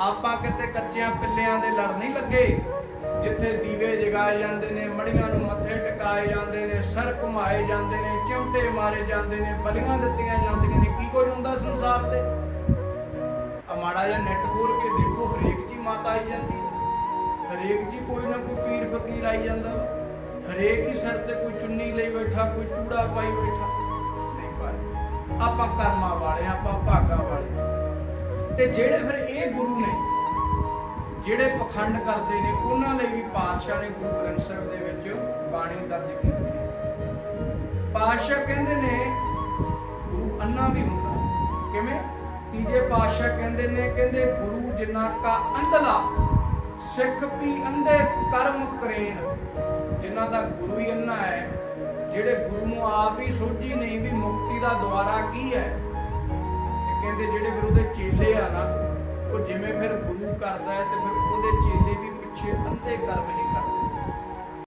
ਆਪਾਂ ਕਿਤੇ ਕੱਚਿਆਂ ਪਿੱਲਿਆਂ ਦੇ ਲੜ ਨਹੀਂ ਲੱਗੇ। ਜਿੱਥੇ ਦੀਵੇ ਜਗਾਏ ਜਾਂਦੇ ਨੇ, ਮੜੀਆਂ ਨੂੰ ਮੱਥੇ ਟਿਕਾਏ ਜਾਂਦੇ ਨੇ, ਸਰ ਘੁਮਾਏ ਜਾਂਦੇ ਨੇ, ਚਿਮਟੇ ਮਾਰੇ ਜਾਂਦੇ ਨੇ, ਬਲੀਆਂ ਦਿੱਤੀਆਂ ਜਾਂਦੀਆਂ ਨੇ, ਕੀ ਕੁਝ ਹੁੰਦਾ ਸੰਸਾਰ ਤੇ? ਆ ਮਾੜਾ ਜਿਹਾ ਨੈਟ ਖੋਲ ਕੇ ਦੇਖੋ, ਹਰੇਕ ਜੀ ਮਾਤਾ ਆਈ ਜਾਂਦੀ ਹਰੇਕ ਜੀ ਕੋਈ ਨਾ ਕੋਈ ਪੀਰ ਫਕੀਰ ਆਈ ਜਾਂਦਾ। ਹਰੇਕ ਹੀ ਸਿਰ ਤੇ ਕੋਈ ਚੁੰਨੀ ਲਈ ਬੈਠਾ, ਕੋਈ ਚੂੜਾ ਪਾਈ ਬੈਠਾ। ਨਹੀਂ ਪਾਈ ਆਪਾਂ ਕਰਮਾਂ ਵਾਲੇ ਆਪਾਂ ਤੇ ਜਿਹੜੇ ਫਿਰ ਇਹ ਗੁਰੂ ਨੇ, ਜਿਹੜੇ ਪਖੰਡ ਕਰਦੇ ਨੇ, ਉਹਨਾਂ ਲਈ ਵੀ ਪਾਤਸ਼ਾਹ ਨੇ ਗੁਰੂ ਗ੍ਰੰਥ ਸਾਹਿਬ ਦੇ ਵਿੱਚ ਬਾਣੀ ਦਰਜ ਕੀਤੀ ਹੈ। ਪਾਤਸ਼ਾਹ ਕਹਿੰਦੇ ਨੇ, ਗੁਰੂ ਅੰਨਾ ਵੀ ਹੁੰਦਾ। ਕਿਵੇਂ? ਤੀਜੇ ਪਾਤਸ਼ਾਹ ਕਹਿੰਦੇ ਨੇ, ਕਹਿੰਦੇ ਗੁਰੂ ਜਿਨ੍ਹਾਂ ਕਾ ਅੰਧਲਾ, ਸਿੱਖ ਵੀ ਅੰਧੇ ਕਰਮ ਕਰੇਨ। ਜਿਨ੍ਹਾਂ ਦਾ ਗੁਰੂ ਹੀ ਅੰਨਾ ਹੈ, ਜਿਹੜੇ ਗੁਰੂ ਨੂੰ ਆਪ ਹੀ ਸੋਝੀ ਨਹੀਂ ਵੀ ਮੁਕਤੀ ਦਾ ਦੁਆਰਾ ਕੀ ਹੈ ਕਹਿੰਦੇ ਜਿਹੜੇ ਫਿਰ ਉਹਦੇ ਚੇਲੇ ਆ ਨਾ, ਉਹ ਜਿਵੇਂ ਫਿਰ ਗੁਰੂ ਕਰਦਾ ਹੈ ਤੇ ਫਿਰ ਉਹਦੇ